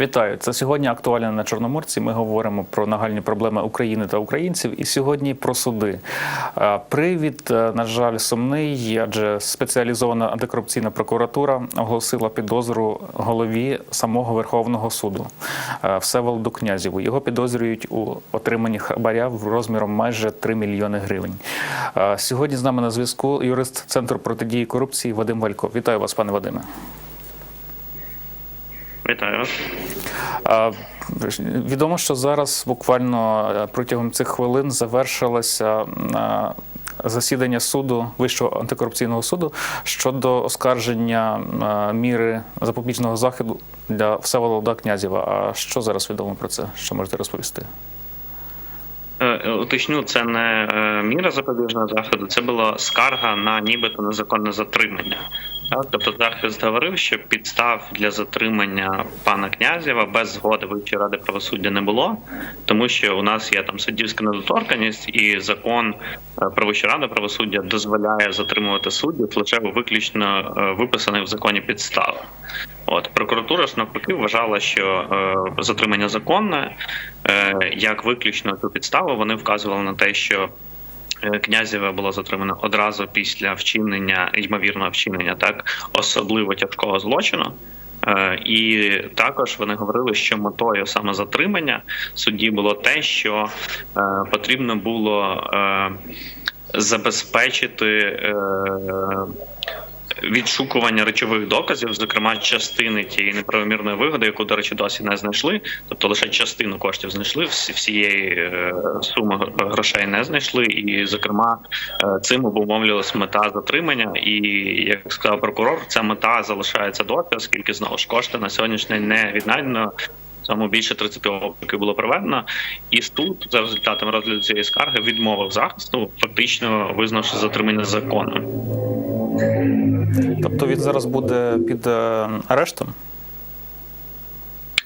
Вітаю. Це сьогодні актуально на Чорноморці. Ми говоримо про нагальні проблеми України та українців, і сьогодні про суди. Привід, е, на жаль, сумний, адже спеціалізована антикорупційна прокуратура оголосила підозру голові самого Верховного суду е, Всеволоду Князєву. Його підозрюють у отриманні хабаря розміром майже 3 мільйони гривень. Сьогодні з нами на зв'язку юрист Центру протидії корупції Вадим Валько. Вітаю вас, пане Вадиме. Вітаю вас. Відомо, що зараз буквально е, протягом цих хвилин завершилося е, засідання суду Вищого антикорупційного суду щодо оскарження е, міри запобіжного заходу для Всеволода Князєва. А що зараз відомо про це? Що можете розповісти? Уточню, це не міра запобіжного заходу, це була скарга на нібито незаконне затримання. Тобто захист говорив, що підстав для затримання пана Князєва без згоди Вищої ради правосуддя не було, тому що у нас є там суддівська недоторканність, і закон е, про Вищу раду правосуддя дозволяє затримувати суддів лише виключно е, виписаних в законі підстав. От прокуратура ж навпаки вважала, що е, затримання законне, е, як виключно ту підставу, вони вказували на те, що Князєва було затримано одразу після вчинення, ймовірного вчинення, так особливо тяжкого злочину. Е, І також вони говорили, що метою саме затримання судді було те, що е, потрібно було е, забезпечити відшукування речових доказів, зокрема частини тієї неправомірної вигоди, яку, до речі, досі не знайшли. Тобто лише частину коштів знайшли, всієї е, суми грошей не знайшли. І, зокрема, е, цим обумовлювалась мета затримання. І як сказав прокурор, ця мета залишається доти, оскільки знову ж кошти на сьогоднішній день не віднайдено. Тому більше 30 обшуків було проведено, і суд за результатами розгляду цієї скарги відмовив захисту, фактично визнавши затримання законним. Тобто він зараз буде під е, арештом?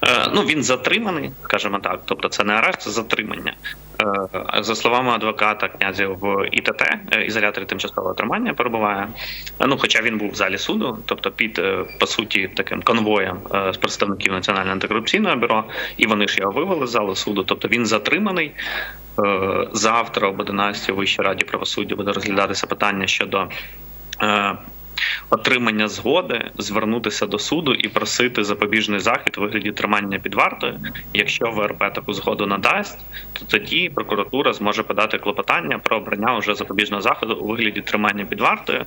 Е, Ну він затриманий, скажімо так. Тобто, це не арешт, це затримання. Е, За словами адвоката князів в ІТТ, ізоляторі тимчасового тримання перебуває. Ну, хоча він був в залі суду, тобто під по суті таким конвоєм з представників Національного антикорупційного бюро, і вони ж його вивели з залу суду. Тобто він затриманий. Завтра об 11 у Вищій раді правосуддя буде розглядатися питання щодо. Е, отримання згоди звернутися до суду і просити запобіжний захід у вигляді тримання під вартою. Якщо ВРП таку згоду надасть, то тоді прокуратура зможе подати клопотання про обрання уже запобіжного заходу у вигляді тримання під вартою.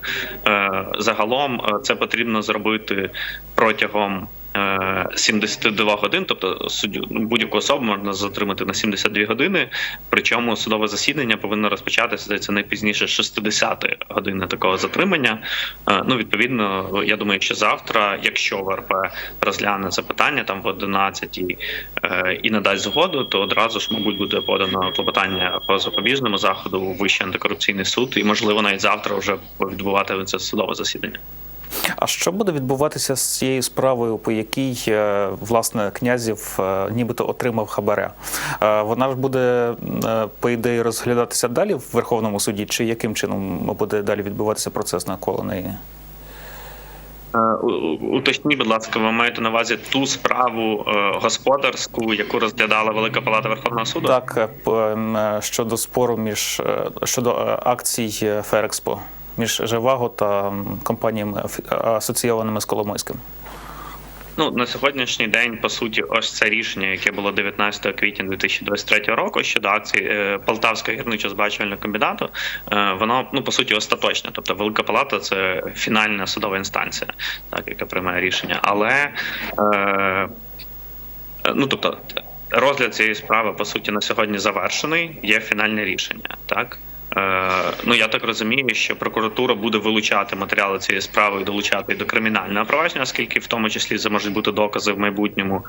Е, Загалом е, це потрібно зробити протягом. Е, 72 годин, тобто суддю будь-яку особу можна затримати на 72 години. Причому судове засідання повинно розпочатися не 60 години такого затримання. Е, Ну, відповідно, я думаю, що завтра, якщо ВРП розгляне це питання там в 11 е, і надасть згоду, то одразу ж, мабуть, буде подано клопотання по запобіжному заходу у Вищий антикорупційний суд, і можливо навіть завтра вже відбуватиметься судове засідання. А що буде відбуватися з цією справою, по якій е, власне князів е, нібито отримав хабаря? Е, Вона ж буде по ідеї розглядатися далі в Верховному суді, чи яким чином буде далі відбуватися процес навколо неї? Уточніть, будь ласка, ви маєте на увазі ту справу господарську, яку розглядала Велика Палата Верховного суду? Так, щодо спору між щодо акцій Ферекспо між Живаго та компаніями асоційованими з Коломойським. Ну на сьогоднішній день, по суті, ось це рішення, яке було 19 квітня 2023 року щодо акції е, Полтавського гірничо-збагачувального комбінату, е, воно ну по суті остаточне. Тобто, Велика Палата це фінальна судова інстанція, так яка приймає рішення. Але е, ну тобто. Розгляд цієї справи по суті на сьогодні завершений. Є фінальне рішення. Так ну я так розумію, що прокуратура буде вилучати матеріали цієї справи і долучати до кримінального провадження, оскільки в тому числі це можуть бути докази в майбутньому.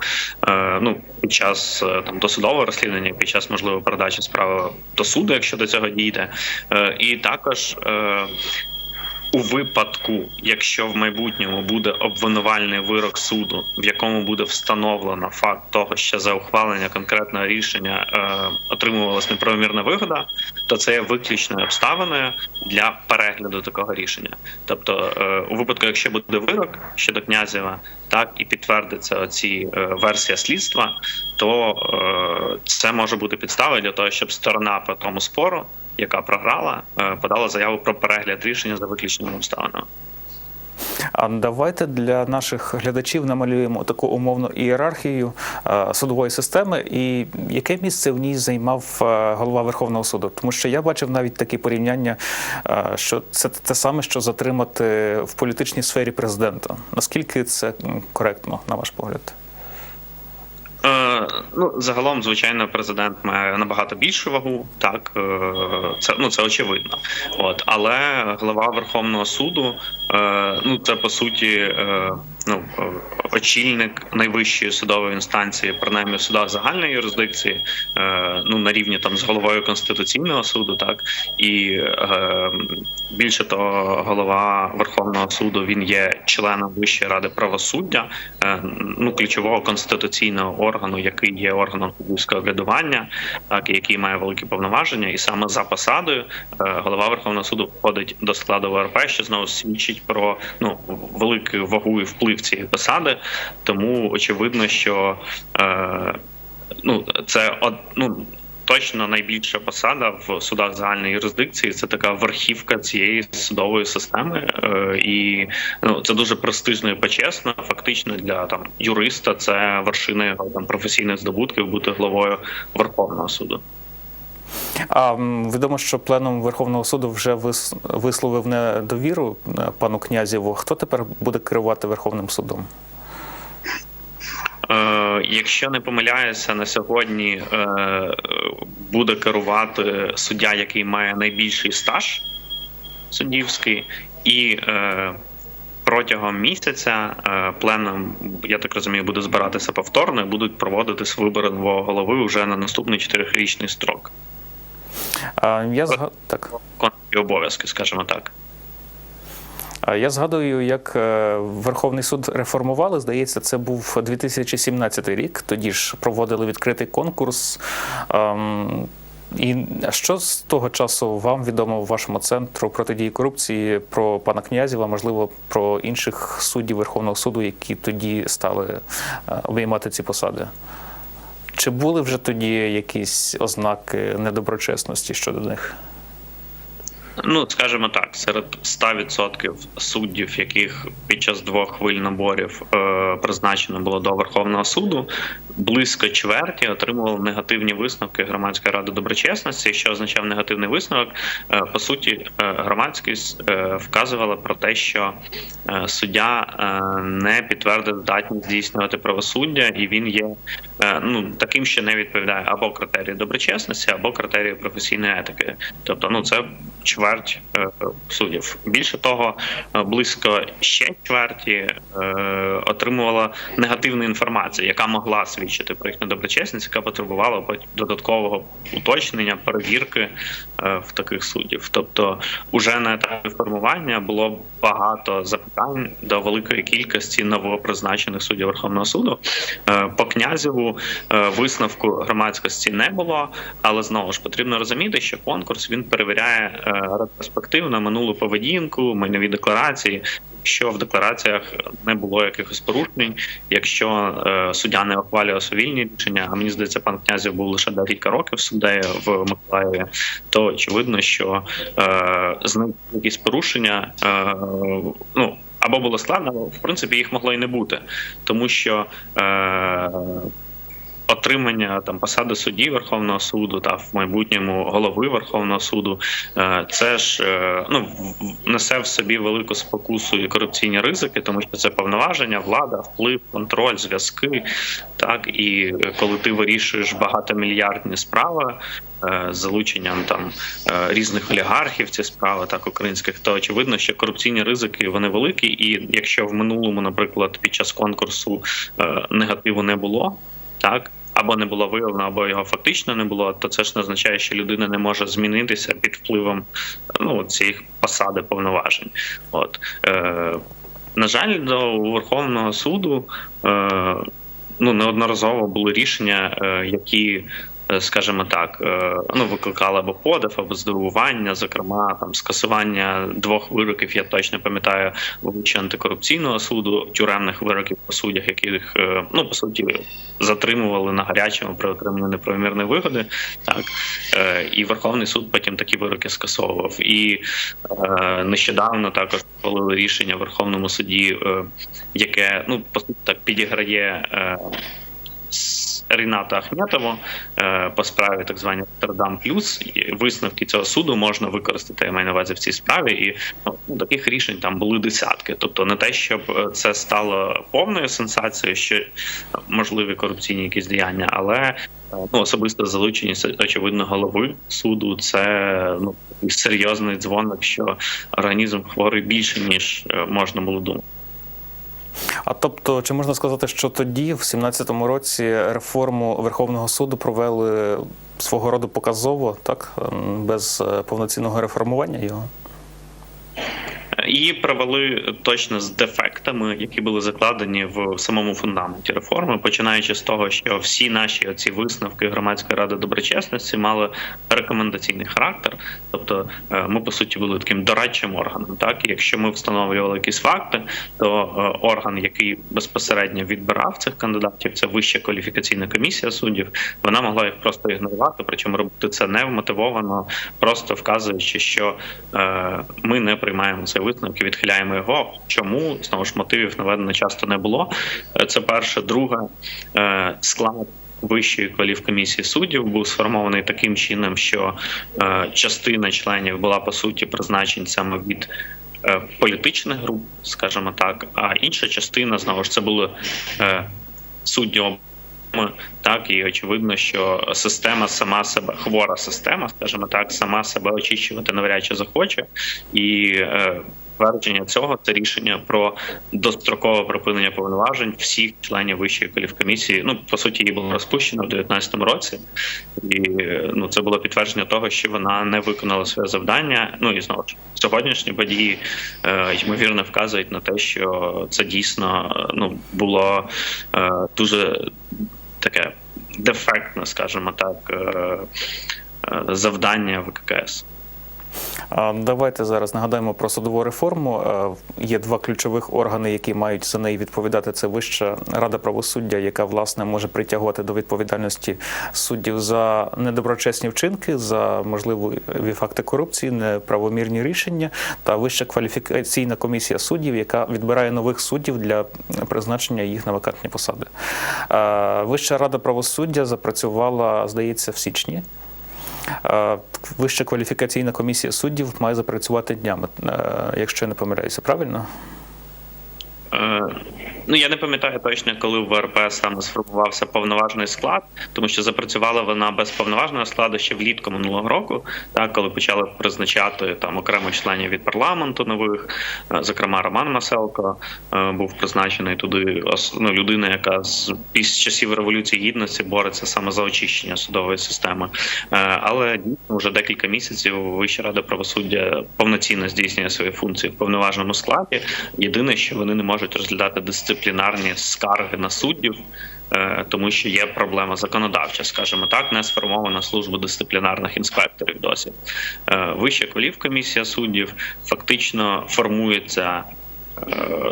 Е, ну під час е, там досудового розслідування, під час можливо передачі справи до суду, якщо до цього дійде, е, і також. У випадку, якщо в майбутньому буде обвинувальний вирок суду, в якому буде встановлено факт того, що за ухвалення конкретного рішення е, отримувалась неправомірна вигода, то це є виключною обставиною для перегляду такого рішення. Тобто, е, у випадку, якщо буде вирок щодо князєва, так і підтвердиться оці е, версія слідства, то е, це може бути підставою для того, щоб сторона по тому спору, яка програла, е, подала заяву про перегляд рішення за виключеними обставинами. А давайте для наших глядачів намалюємо таку умовну ієрархію е, судової системи, і яке місце в ній займав е, голова Верховного суду? Тому що я бачив навіть такі порівняння, що це те саме, що затримати в політичній сфері президента. Наскільки це коректно, на ваш погляд? Е, ну, загалом, звичайно, президент має набагато більшу вагу, так е, це ну це очевидно. От але голова Верховного суду, е, ну це по суті, ну е, очільник найвищої судової інстанції, принаймні в судах загальної юрисдикції, е, ну на рівні там з головою конституційного суду, так? І е, більше того, голова Верховного суду він є членом Вищої ради правосуддя, ну ключового конституційного органу, який є органом суддівського врядування, так який має великі повноваження, і саме за посадою голова Верховного суду входить до складу ВРП, що знову свідчить про ну велику вагу і вплив цієї посади. Тому очевидно, що е, ну це ну, Точно найбільша посада в судах загальної юрисдикції це така верхівка цієї судової системи, е, і ну це дуже престижно і почесно. Фактично для там юриста це вершина його там професійних здобутків бути главою Верховного суду. А відомо, що пленум Верховного суду вже вис- висловив недовіру е, пану князєву. Хто тепер буде керувати Верховним судом? Е, Якщо не помиляюся, на сьогодні е, буде керувати суддя, який має найбільший стаж суддівський, і протягом місяця пленум, я так розумію, буде збиратися повторно і будуть проводитись вибори нового голови вже на наступний чотирирічний строк. Я зга... так. Обов'язки, скажімо так. Я згадую, як е, Верховний суд реформували. Здається, це був 2017 рік. Тоді ж проводили відкритий конкурс. Ем, І що з того часу вам відомо в вашому центру протидії корупції про пана Князєва, можливо, про інших суддів Верховного суду, які тоді стали е, обіймати ці посади? Чи були вже тоді якісь ознаки недоброчесності щодо них? Ну, скажімо так, серед 100% суддів, яких під час двох хвиль наборів е, призначено було до Верховного суду, близько чверті отримували негативні висновки громадської ради доброчесності. Що означав негативний висновок? Е, по суті, е, громадськість е, вказувала про те, що е, суддя е, не підтвердив здатність здійснювати правосуддя, і він є е, ну таким, що не відповідає або критерію доброчесності, або критерію професійної етики. Тобто, ну це чверть е, суддів. Більше того, е, близько ще чверті е, отримувала негативну інформацію, яка могла свідчити про їхню доброчесність, яка потребувала додаткового уточнення, перевірки в таких суддів. Тобто, уже на етапі формування було багато запитань до великої кількості новопризначених суддів Верховного суду. По князеву висновку громадськості не було, але знову ж потрібно розуміти, що конкурс він перевіряє ретроспективно минулу поведінку, майнові декларації. Якщо в деклараціях не було якихось порушень, якщо е, суддя не ухвалював совільні рішення, а мені здається, пан князів був лише декілька років суддею в Миколаєві, то очевидно, що е, з ним якісь порушення е, ну. Або було складно, або в принципі їх могло і не бути, тому що е, отримання там посади судді Верховного суду та в майбутньому голови Верховного суду, е, це ж е, ну несе в собі велику спокусу і корупційні ризики, тому що це повноваження, влада, вплив, контроль, зв'язки. Так і коли ти вирішуєш багатомільярдні справи. е, залученням там різних олігархів ці справи, так українських, то очевидно, що корупційні ризики вони великі. І якщо в минулому, наприклад, під час конкурсу негативу не було, так або не було виявлено, або його фактично не було, то це ж не означає, що людина не може змінитися під впливом ну, цієї посади повноважень. От е, на жаль, до Верховного суду е, ну неодноразово були рішення, е, які. Е, Скажімо так, е, ну викликали або подив, або здивування, зокрема там скасування двох вироків. Я точно пам'ятаю вилучення антикорупційного суду, тюремних вироків по суддях, яких е, ну по суті затримували на гарячому при отриманні неправомірної вигоди. Так і Верховний суд потім такі вироки скасовував. І нещодавно також ухвалили рішення в Верховному суді, яке ну по суті так підіграє. Ріната Ахметову е, по справі так звані Роттердам Плюс висновки цього суду можна використати я маю на увазі в цій справі, і ну, таких рішень там були десятки. Тобто не те, щоб е, це стало повною сенсацією, що е, можливі корупційні якісь діяння, але ну особисто залученість очевидно голови суду це ну серйозний дзвоник, що організм хворий більше ніж можна було думати. А тобто, чи можна сказати, що тоді, в 17-му році, реформу Верховного суду провели свого роду показово, так без е, повноцінного реформування його? Її провели точно з дефектами, які були закладені в самому фундаменті реформи, починаючи з того, що всі наші оці висновки громадської ради доброчесності мали рекомендаційний характер. Тобто, е, ми по суті були таким дорадчим органом. Так, і якщо ми встановлювали якісь факти, то е, орган, який безпосередньо відбирав цих кандидатів, це вища кваліфікаційна комісія суддів. Вона могла їх просто ігнорувати, причому робити це не вмотивовано, просто вказуючи, що е, ми не приймаємо цей висновок і відхиляємо його. Чому знову ж мотивів наведено часто не було? Е, Це перше, друге е, склад. Вищої кваліфкомісії суддів був сформований таким чином, що е, частина членів була по суті призначенцями від е, політичних груп, скажімо так, а інша частина знову ж це були е, судді так і очевидно, що система сама себе хвора система, скажімо так, сама себе очищувати навряд чи захоче, і е, твердження цього це рішення про дострокове припинення повноважень всіх членів вищої кваліфкомісії. Ну по суті, її було розпущено в 2019 році, і ну це було підтвердження того, що вона не виконала своє завдання. Ну і знову ж сьогоднішні події е, ймовірно вказують на те, що це дійсно ну було е, дуже таке дефектне, скажімо так, е, е, завдання ВККС. Давайте зараз нагадаємо про судову реформу. Е, Є два ключових органи, які мають за неї відповідати. Це Вища рада правосуддя, яка власне може притягувати до відповідальності суддів за недоброчесні вчинки, за можливі факти корупції, неправомірні рішення, та Вища кваліфікаційна комісія суддів, яка відбирає нових суддів для призначення їх на вакантні посади. Е, Вища рада правосуддя запрацювала, здається, в січні. Е, Вища кваліфікаційна комісія суддів має запрацювати днями, е, якщо я не помиляюся, правильно? Ну я не пам'ятаю точно, коли в ВРП саме сформувався повноважний склад, тому що запрацювала вона без повноважного складу ще влітку минулого року, так коли почали призначати там окремо членів від парламенту нових, е, зокрема Роман Маселко е, був призначений туди ну, людина, яка з після часів революції гідності бореться саме за очищення судової системи. Е, Але дійсно вже декілька місяців Вища рада правосуддя повноцінно здійснює свої функції в повноважному складі. Єдине, що вони не можуть розглядати дисциплінарні скарги на суддів. е, Тому що є проблема законодавча, скажімо так, не сформована служба дисциплінарних інспекторів. Досі Е, вища комісія суддів фактично формується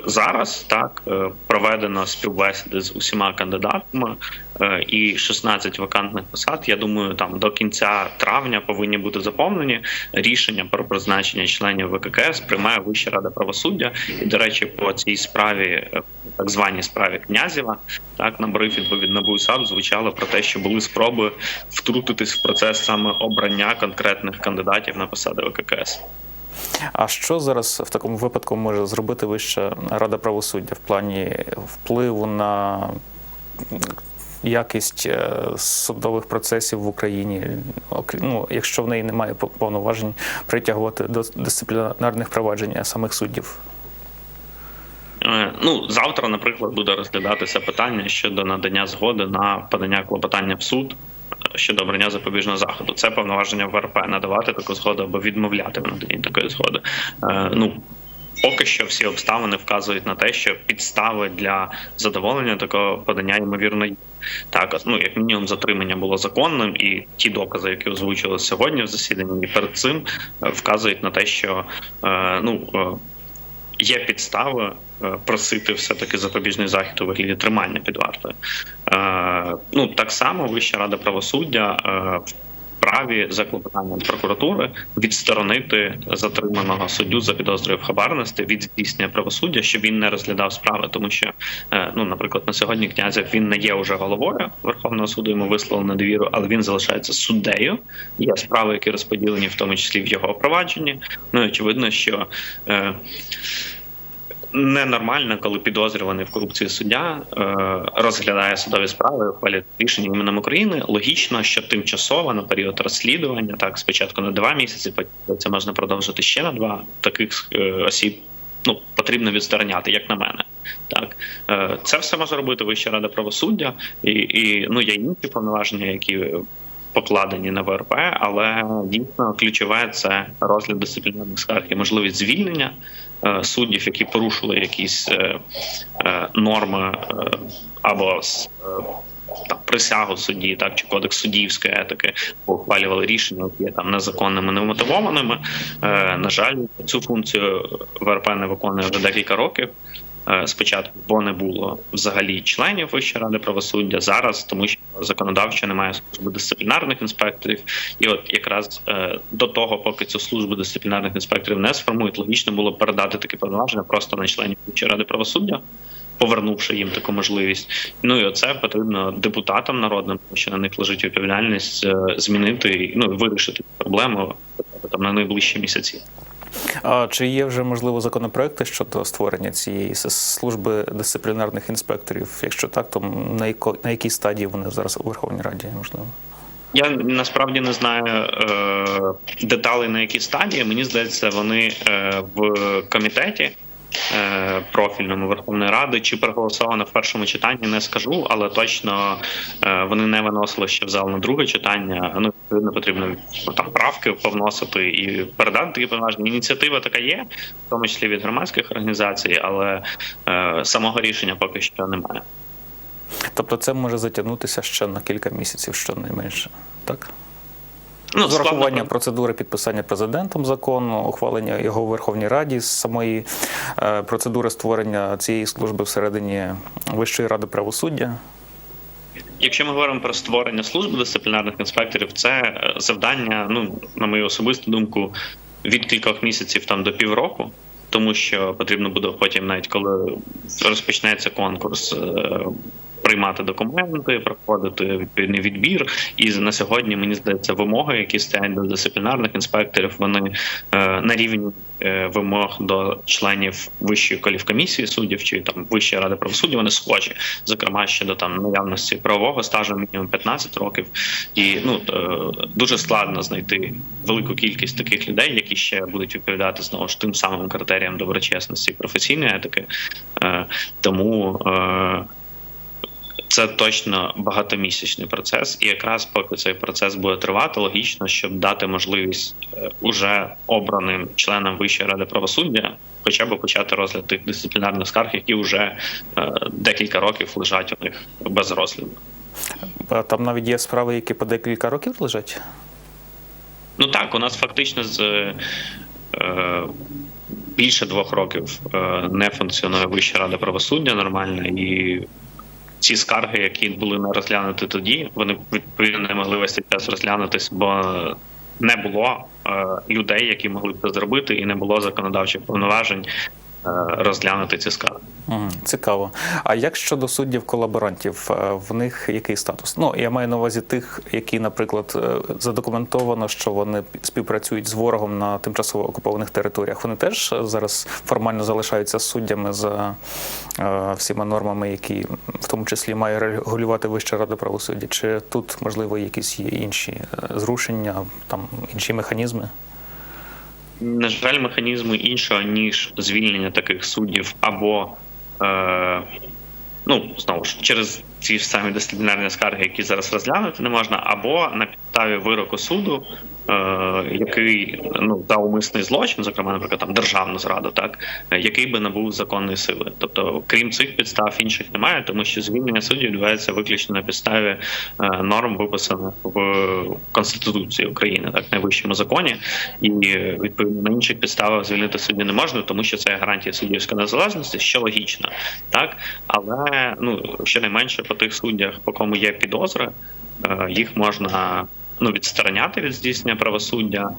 зараз. Так е, проведено співбесіди з усіма кандидатами е, і 16 вакантних посад. Я думаю, там до кінця травня повинні бути заповнені. Рішення про призначення членів ВККС приймає Вища рада правосуддя. І до речі, по цій справі, е, так званій справі Князєва, так на брифінгу від НАБУ САП звучало про те, що були спроби втрутитись в процес саме обрання конкретних кандидатів на посади ВККС. А що зараз в такому випадку може зробити Вища рада правосуддя в плані впливу на якість е, судових процесів в Україні, ну, якщо в неї немає повноважень притягувати до дисциплінарних проваджень самих суддів? Е, ну завтра, наприклад, буде розглядатися питання щодо надання згоди на подання клопотання в суд щодо обрання запобіжного заходу. Це повноваження ВРП надавати таку згоду або відмовляти в наданні такої згоди. Е, ну поки що всі обставини вказують на те, що підстави для задоволення такого подання ймовірно є. Так, ну як мінімум, затримання було законним, і ті докази, які озвучили сьогодні в засіданні, перед цим е, вказують на те, що е, ну є підстави е, просити все-таки запобіжний захід у вигляді тримання під вартою. Е, ну так само Вища рада правосуддя вправі за клопотанням прокуратури відсторонити затриманого суддю за підозрою в хабарності від здійснення правосуддя, щоб він не розглядав справи, тому що е, ну, наприклад, на сьогодні князев він не є вже головою Верховного суду. Йому висловлено довіру, але він залишається суддею. Є справи, які розподілені, в тому числі в його провадженні. Ну і очевидно, що. Е, Ненормально, коли підозрюваний в корупції суддя е, розглядає судові справи, ухвалює рішення іменем України. Логічно, що тимчасово на період розслідування, так спочатку на два місяці, потім це можна продовжити ще на два таких е, осіб. Ну потрібно відстороняти, як на мене. Так е, це все може робити Вища рада правосуддя, і, і ну є інші повноваження, які покладені на ВРП, але дійсно ключове це розгляд дисциплінарних скарг і можливість звільнення суддів, які порушили якісь е, е, норми е, або е, там присягу судді, так чи кодекс суддівської етики, ухвалювали рішення, які є там незаконними, немотивованими. Е, на жаль, цю функцію ВРП не виконує вже декілька років. Е, Спочатку, бо не було взагалі членів Вищої ради правосуддя зараз, тому що законодавчо немає служби дисциплінарних інспекторів. І от якраз е, до того, поки цю службу дисциплінарних інспекторів не сформують, логічно було передати такі повноваження просто на членів Вищої ради правосуддя, повернувши їм таку можливість. Ну і оце потрібно депутатам народним, тому що на них лежить відповідальність е, змінити ну вирішити проблему там на найближчі місяці. А чи є вже можливо законопроекти щодо створення цієї служби дисциплінарних інспекторів? Якщо так, то на яко на якій стадії вони зараз у Верховній Раді можливо? Я насправді не знаю е, деталей на якій стадії. Мені здається, вони е, в комітеті е, профільному Верховної Ради чи проголосовано в першому читанні, не скажу, але точно е, вони не виносили ще в зал на друге читання. Ну відповідно потрібно там правки повносити і передати такі повноваження. Ініціатива така є, в тому числі від громадських організацій, але е, самого рішення поки що немає. Тобто це може затягнутися ще на кілька місяців, щонайменше, так? Ну, з урахуванням процедури підписання президентом закону, ухвалення його у Верховній Раді, самої е, процедури створення цієї служби всередині Вищої ради правосуддя. Якщо ми говоримо про створення служби дисциплінарних інспекторів, це е, завдання, ну на мою особисту думку, від кількох місяців там до півроку, тому що потрібно буде потім, навіть коли розпочнеться конкурс. Приймати документи, проходити відповідний відбір, і на сьогодні мені здається, вимоги, які стоять до дисциплінарних інспекторів, вони е, на рівні е, вимог до членів вищої кваліфкомісії суддів чи там вищої ради правосуддя, вони схожі, зокрема щодо там наявності правового стажу мінімум 15 років, і ну е, дуже складно знайти велику кількість таких людей, які ще будуть відповідати знову ж тим самим критеріям доброчесності і професійної етики. Тому це точно багатомісячний процес, і якраз поки цей процес буде тривати, логічно, щоб дати можливість е, уже обраним членам Вищої ради правосуддя, хоча б почати розгляд тих дисциплінарних скарг, які вже е, декілька років лежать у них без розгляду. Там навіть є справи, які по декілька років лежать. Ну так, у нас фактично з е, більше двох років не функціонує Вища рада правосуддя нормально, і ці скарги, які були не розглянуті тоді, вони відповідно не могли весь цей час розглянутись, бо не було е, людей, які могли б це зробити, і не було законодавчих повноважень розглянути ці скарги. Цікаво. А як щодо суддів колаборантів, Е, в них який статус? Ну я маю на увазі тих, які, наприклад, е, задокументовано, що вони співпрацюють з ворогом на тимчасово окупованих територіях. Вони теж е, зараз формально залишаються суддями за е, всіма нормами, які в тому числі має регулювати Вища рада правосуддя. Чи тут можливо якісь є інші е, зрушення, там інші механізми? На жаль, механізму іншого ніж звільнення таких суддів або Е, Ну, знову ж через ці самі дисциплінарні скарги, які зараз розглянути не можна, або на підставі вироку суду, е, який ну за умисний злочин, зокрема, наприклад, там державну зраду, так який би набув законної сили. Тобто, крім цих підстав, інших немає, тому що звільнення суддів відбувається виключно на підставі е, норм, виписаних в Конституції України, так найвищому законі, і відповідно на інших підставах звільнити судді не можна, тому що це гарантія суддівської незалежності, що логічно, так але ну щонайменше по тих суддях, по кому є підозри, е, їх можна. Ну, відстороняти від здійснення правосуддя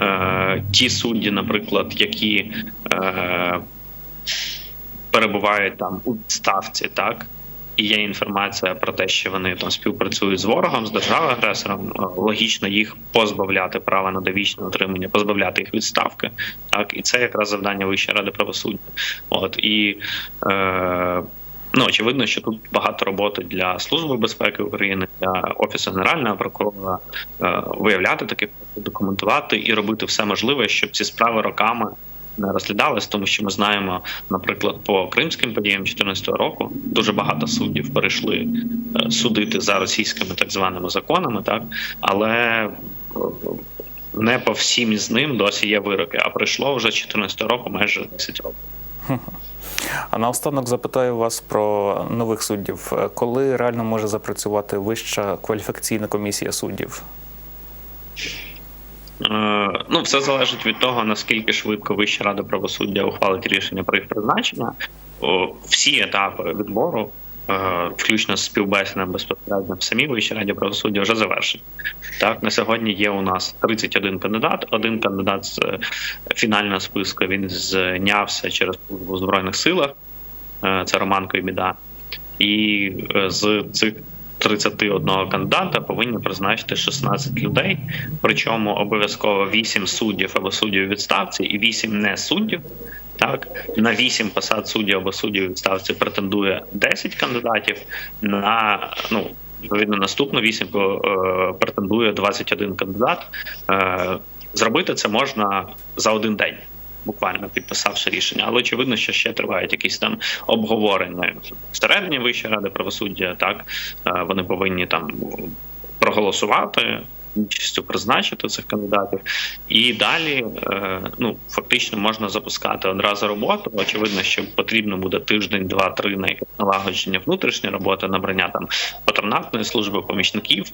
е, ті судді, наприклад, які е, перебувають там у відставці, так і є інформація про те, що вони там співпрацюють з ворогом, з державою агресором. е, Логічно їх позбавляти права на довічне отримання, позбавляти їх відставки. Так, і це якраз завдання Вищої ради правосуддя. От і е, Ну, очевидно, що тут багато роботи для Служби безпеки України, для Офісу Генерального прокурора е, виявляти такі документувати і робити все можливе, щоб ці справи роками не розглядались, тому що ми знаємо, наприклад, по кримським подіям 2014 року дуже багато суддів перейшли е, судити за російськими так званими законами, так але е, не по всім з ним досі є вироки, а пройшло вже з 2014 року майже 10 років. А наостанок запитаю вас про нових суддів. Коли реально може запрацювати вища кваліфікаційна комісія суддів? Е, Ну, все залежить від того, наскільки швидко Вища рада правосуддя ухвалить рішення про їх призначення. Всі етапи відбору, включно з співбесідами безпосередньо в самій Вищій раді правосуддя, вже завершені. Так, на сьогодні є у нас 31 кандидат. Один кандидат з е, фінального списку він знявся через службу в збройних силах. Е, Це Роман Койбіда. І е, з цих 31 кандидата повинні призначити 16 людей, причому обов'язково 8 суддів або суддів відставці і 8 не суддів. Так, на 8 посад суддів або суддів відставці претендує 10 кандидатів. На ну відповідно наступну 8 е, претендує 21 кандидат. Е, Зробити це можна за один день. Буквально підписавши рішення, але очевидно, що ще тривають якісь там обговорення всередині Вищої ради правосуддя. Так е, вони повинні там проголосувати більшістю призначити цих кандидатів, і далі е, ну фактично можна запускати одразу роботу. Очевидно, що потрібно буде тиждень, два-три на якесь налагодження внутрішньої роботи, набрання там патронатної служби помічників.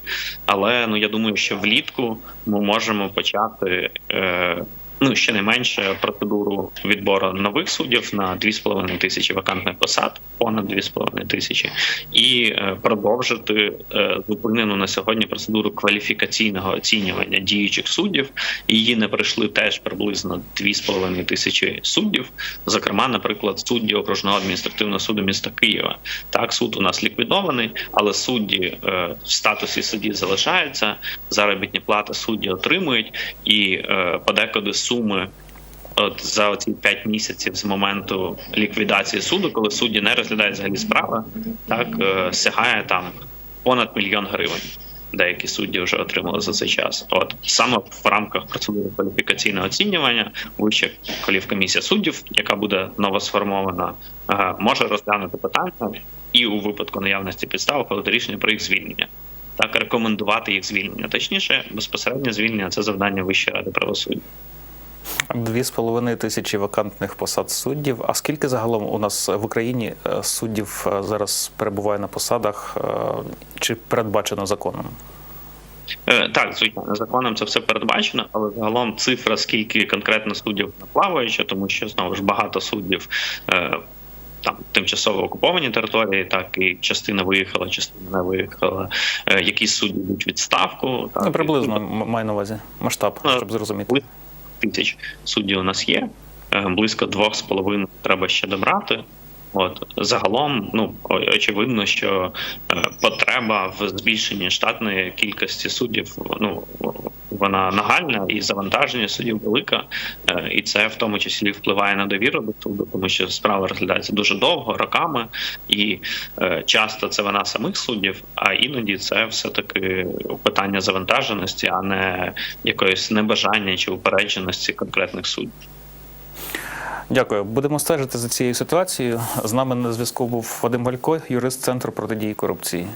Але ну я думаю, що влітку ми можемо почати. Е, Ну, щонайменше процедуру відбору нових суддів на 2,5 тисячі вакантних посад, понад 2,5 тисячі, і е, продовжити е, зупинену на сьогодні процедуру кваліфікаційного оцінювання діючих суддів. Її не пройшли теж приблизно 2,5 тисячі суддів. Зокрема, наприклад, судді окружного адміністративного суду міста Києва. Так, суд у нас ліквідований, але судді е, в статусі судді залишаються. Заробітні плати судді отримують і подекуди суми. От за ці 5 місяців з моменту ліквідації суду, коли судді не розглядають взагалі справи, так е, сягає там понад мільйон гривень. Деякі судді вже отримали за цей час. От саме в рамках процедури кваліфікаційного оцінювання вища кваліфкомісія суддів, яка буде новосформована, е, може розглянути питання і у випадку наявності підстав ухвалити рішення про їх звільнення. Так рекомендувати їх звільнення. Точніше, безпосереднє звільнення це завдання Вищої ради правосуддя. Дві з половиною тисячі вакантних посад суддів. А скільки загалом у нас в Україні е, суддів е, зараз перебуває на посадах? е, Чи передбачено законом? Так, звичайно, законом це все передбачено, але загалом цифра, скільки конкретно суддів наплаваюча, тому що знову ж багато суддів. Там тимчасово окуповані території, так і частина виїхала, частина не виїхала. Якісь судді йдуть відставку. Так, Ну, приблизно м- маю на увазі масштаб, Ну, щоб зрозуміти. Тисяч суддів у нас є. е, Близько двох з половиною треба ще добрати. От загалом, ну очевидно, що е, потреба в збільшенні штатної кількості суддів, ну вона нагальна і завантаження суддів велика, е, і це в тому числі впливає на довіру до суду, тому що справа розглядається дуже довго, роками, і е, часто це вина самих суддів, а іноді це все таки питання завантаженості, а не якоїсь небажання чи упередженості конкретних суддів. Дякую. Будемо стежити за цією ситуацією. З нами на зв'язку був Вадим Галько, юрист Центру протидії корупції.